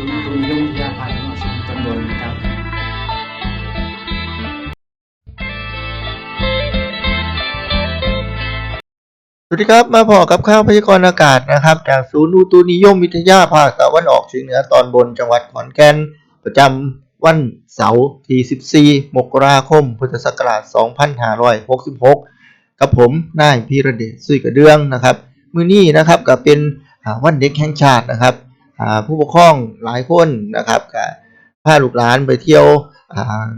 ศูนย์ตุนยมวิทยาภาคตะวันอองเหนือตอนบนนะครับสวัสดีครับ มาพอกับข้าวพยากรณ์อากาศนะครับ จากศูนย์อุตุนิยมวิทยาภาคตะวันออกเฉียงเหนือตอนบนจังหวัดขอนแก่น ประจำวันเสาร์ที่ 14 มกราคม พุทธศักราช 2566 กับผมนายพีระเดชสุยกระเดืองนะครับ มื้อนี้นะครับก็เป็นวันเด็กแห่งชาตินะครับ ผู้ปกครองหลายคนนะครับก็พาลูกหลานไปเที่ยว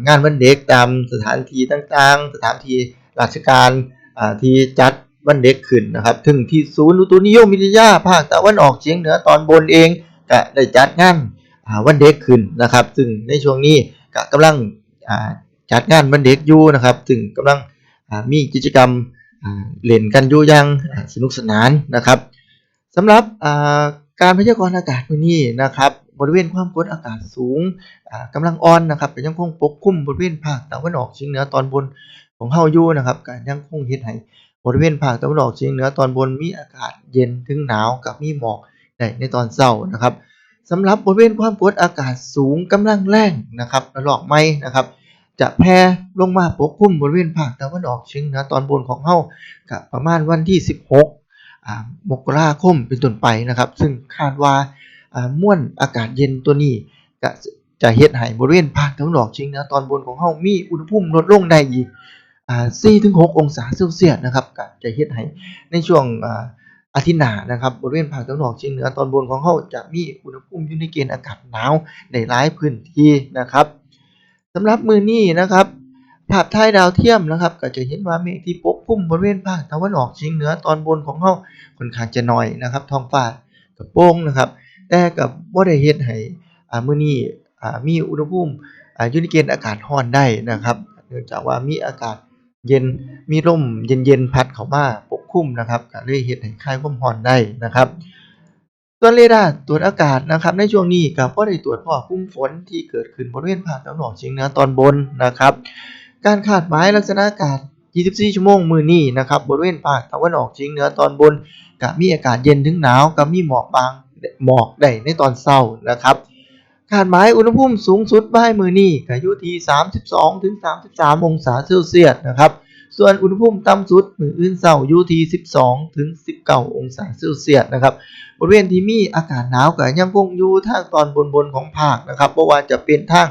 งานวันเด็กตามสถานที่ต่างๆ สถานที่ราชการที่จัดวันเด็กขึ้นนะครับ ถึงที่ศูนย์อุตุนิยมวิทยาภาคตะวันออกเฉียงเหนือตอนบนเองก็ได้จัดงานวันเด็กขึ้นนะครับ ซึ่งในช่วงนี้ก็กำลังจัดงานวันเด็กอยู่นะครับ ซึ่งกำลังมีกิจกรรมเล่นกันอยู่ย่างสนุกสนานนะครับสำหรับอ่า การพยากรณ์อากาศมื้อนี้นะครับบริเวณความกดอากาศสูงอ่ากำลังอ่อนนะครับก็ยังคงปกคลุมบริเวณภาคตะวันออกเฉียงเหนือตอนบนของเฮาอยู่นะครับก็ยังคงเฮ็ดให้บริเวณภาคตะวันออกเฉียงเหนือตอนบนมีอากาศเย็นถึงหนาวกับมีหมอกได้ในตอนเช้านะครับสำหรับบริเวณความกดอากาศสูงกำลังแรงนะครับระลอกใหม่นะครับจะแผ่ลงมาปกคลุมบริเวณภาคตะวันออกเฉียงเหนือตอนบนของเฮากับประมาณวันที่ 16 มกราคมเป็นต้นไปนะครับ ซึ่งคาดว่าอ่ามวลอากาศเย็นตัวนี้จะเฮ็ดให้บริเวณภาคตะวันออกเฉียงเหนือตอนบนของเฮามีอุณหภูมิลดลงได้อีกอ่า4-6 องศาเซลเซียสนะครับก็จะเฮ็ดให้ในช่วงอาทิตย์หน้านะครับบริเวณภาคตะวันออกเฉียงเหนือตอนบนของเฮาจะมีอุณหภูมิอยู่ในเกณฑ์อากาศหนาวในหลายพื้นที่นะครับสำหรับมือนี้นะครับ ภาพถ่ายดาวเทียมนะครับ ก็จะเห็นว่าเมฆที่ปกคลุมบริเวณภาคตะวันออกเฉียงเหนือตอนบนของเฮาค่อนข้างจะน้อยนะครับ ท้องฟ้าก็โปร่งนะครับ แต่ก็บ่ได้เฮ็ดให้อ่ามื้อนี้อ่ามีอุณหภูมิอ่าอยู่ในเกณฑ์อากาศร้อนได้นะครับ เนื่องจากว่ามีอากาศเย็นมีลมเย็นๆพัดเข้ามาปกคลุมนะครับก็เลยเฮ็ดให้คลายความร้อนได้นะครับส่วเรดาร์ตรวจอากาศนะครับ ในช่วงนี้ก็บ่ได้ตรวจพบกลุ่มฝนที่เกิดขึ้นบริเวณภาคตะวันออกเฉียงเหนือตอนบนนะครับ การคาดหมายลักษณะอากาศ 24 ชั่วโมงมือนี้นะครับบริเวณภาคตะวันออกเฉียงเหนือตอนบนก็มีอากาศเย็นถึงหนาวกับมีหมอกบางหมอกได้ในตอนเช้านะครับคาดหมายอุณหภูมิสูงสุดบ่ายมือนี้ก็อยู่ที่ 32 ถึง 33 องศาเซลเซียสนะครับส่วนอุณหภูมิต่ำสุดมืออื่นเช้าอยู่ที่ 12 ถึง 19 องศาเซลเซียสนะครับบริเวณที่มีอากาศหนาวก็ยังคงอยู่ทางตอนบนๆของภาคนะครับบ่ว่าจะเป็นทาง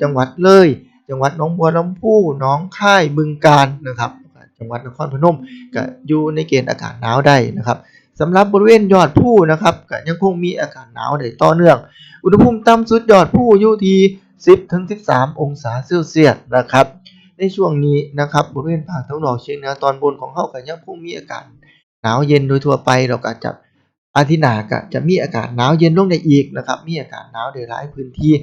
จังหวัดเลย จังหวัดหนองบัวลำพูหนองค่ายบึงกาฬนะครับ จังหวัดนครพนมก็อยู่ในเกณฑ์อากาศหนาวได้นะครับสำหรับบริเวณยอดภูนะครับก็ยังคงมีอากาศหนาวได้ต่อเนื่อง อุณหภูมิต่ำสุดยอดภูอยู่ที่ 10ถึง13 องศาเซลเซียสนะครับ ในช่วงนี้นะครับบริเวณภาคตะวันออกเฉียงเหนือตอนบนของเฮาก็ยังคงมีอากาศหนาวเย็นโดยทั่วไปเราก็จะ อาทิตย์หน้าก็จะมีอากาศหนาวเย็นลงได้อีกนะครับ มีอากาศหนาวได้หลายพื้นที่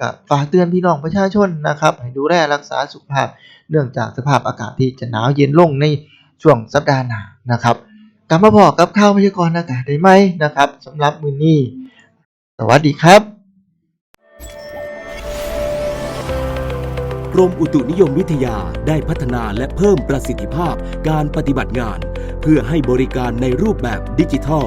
ก็ฝากเตือนพี่น้องประชาชนนะครับให้ดูแลรักษาสุขภาพ เนื่องจากสภาพอากาศที่จะหนาวเย็นลงในช่วงสัปดาห์หน้านะครับกลับมาบอกกับข่าวพยากรณ์อากาศได้ไหมนะครับสำหรับมือนี้ สวัสดีครับ กรมอุตุนิยมวิทยาได้พัฒนาและเพิ่มประสิทธิภาพการปฏิบัติงาน เพื่อให้บริการในรูปแบบดิจิทัล